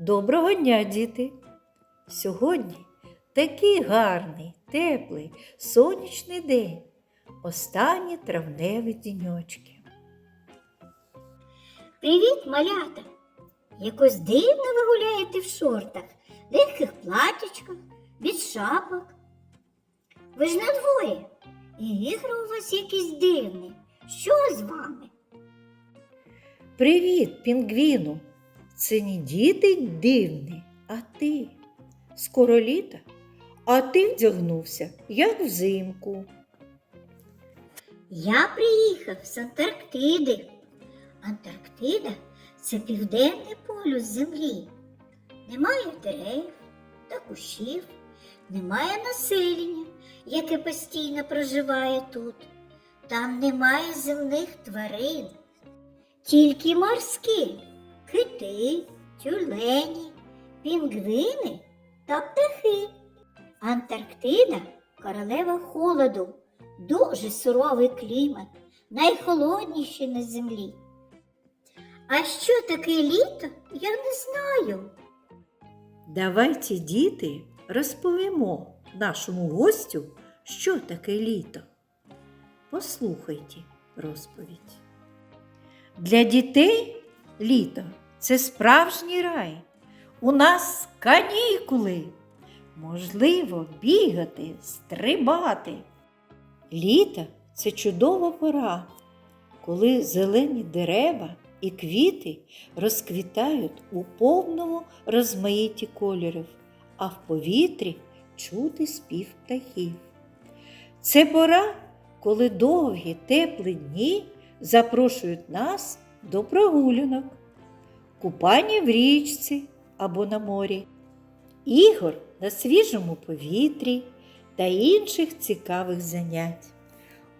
Доброго дня, діти! Сьогодні такий гарний, теплий, сонячний день. Останні травневі діньочки. Привіт, малята! Якось дивно ви гуляєте в шортах, легких платячках, без шапок. Ви ж на дворі, і ігри у вас якісь дивні. Що з вами? Привіт, пінгвіну! Це не діти дивні, а ти. Скоро літо, а ти вдягнувся, як взимку. Я приїхав з Антарктиди. Антарктида це південний полюс землі. Немає дерев та кущів, немає населення, яке постійно проживає тут. Там немає земних тварин, тільки морські кити, тюлені, пінгвини та птахи. Антарктида королева холоду, дуже суровий клімат, найхолодніший на землі. А що таке літо, я не знаю. Давайте, діти, розповімо нашому гостю, що таке літо. Послухайте розповідь. Для дітей літо це справжній рай. У нас канікули. Можливо бігати, стрибати. Літо це чудова пора, коли зелені дерева і квіти розквітають у повному розмаїтті кольорів, а в повітрі чути спів птахів. Це пора, коли довгі теплі дні запрошують нас до прогулянок, купання в річці або на морі, ігор на свіжому повітрі та інших цікавих занять.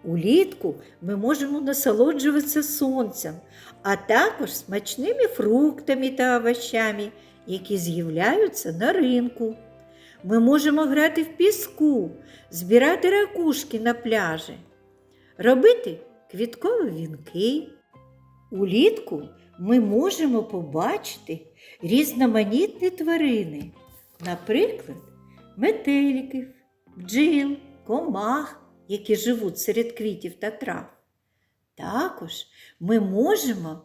Улітку ми можемо насолоджуватися сонцем, а також смачними фруктами та овочами, які з'являються на ринку. Ми можемо грати в піску, збирати ракушки на пляжі, робити квіткові вінки. Улітку ми можемо побачити різноманітні тварини, наприклад, метеликів, бджіл, комах, які живуть серед квітів та трав. Також ми можемо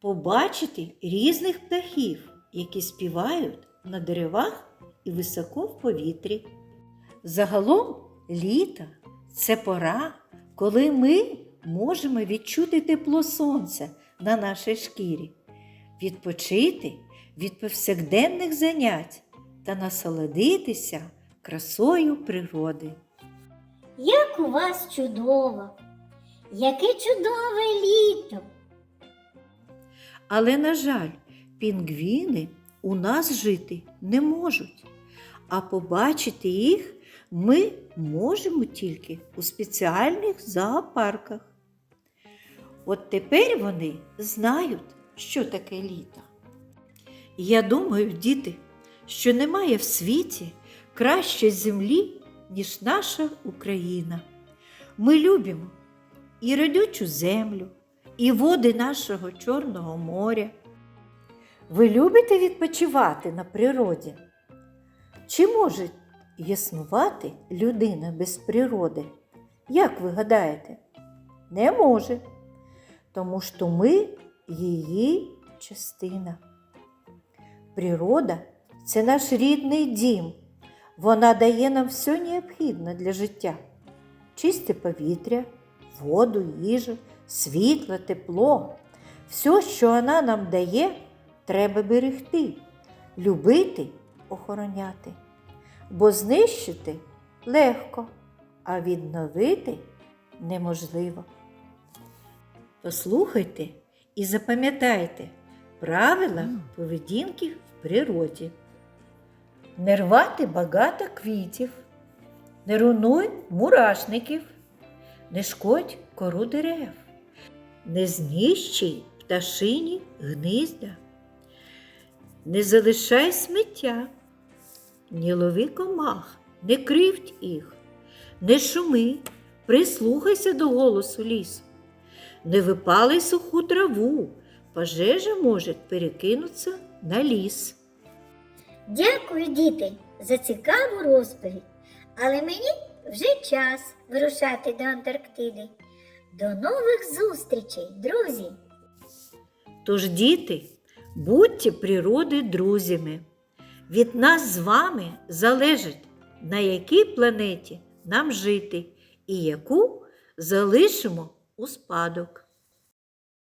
побачити різних птахів, які співають на деревах і високо в повітрі. Загалом літо це пора, коли ми можемо відчути тепло сонця на нашій шкірі, відпочити від повсякденних занять та насолодитися красою природи. Як у вас чудово! Яке чудове літо! Але, на жаль, пінгвіни у нас жити не можуть, а побачити їх ми можемо тільки у спеціальних зоопарках. От тепер вони знають, що таке літо. Я думаю, діти, що немає в світі кращої землі, ніж наша Україна. Ми любимо і родючу землю, і води нашого Чорного моря. Ви любите відпочивати на природі? Чи може існувати людина без природи? Як ви гадаєте? Не може, тому що ми її частина. Природа це наш рідний дім. Вона дає нам все необхідне для життя: чисте повітря, воду, їжу, світло, тепло. Все, що вона нам дає, треба берегти, любити, охороняти. Бо знищити легко, а відновити неможливо. Послухайте і запам'ятайте правила поведінки в природі. Не рвати багато квітів, не руйнуй мурашників, не шкодь кору дерев, не знищуй пташині гнізда, не залишай сміття, не лови комах, не кривдь їх, не шуми, прислухайся до голосу лісу, не випалий суху траву, пожежа може перекинутися на ліс. Дякую, діти, за цікаву розповідь. Але мені вже час вирушати до Антарктиди. До нових зустрічей, друзі! Тож, діти, будьте природи друзями. Від нас з вами залежить, на якій планеті нам жити і яку залишимо у спадок.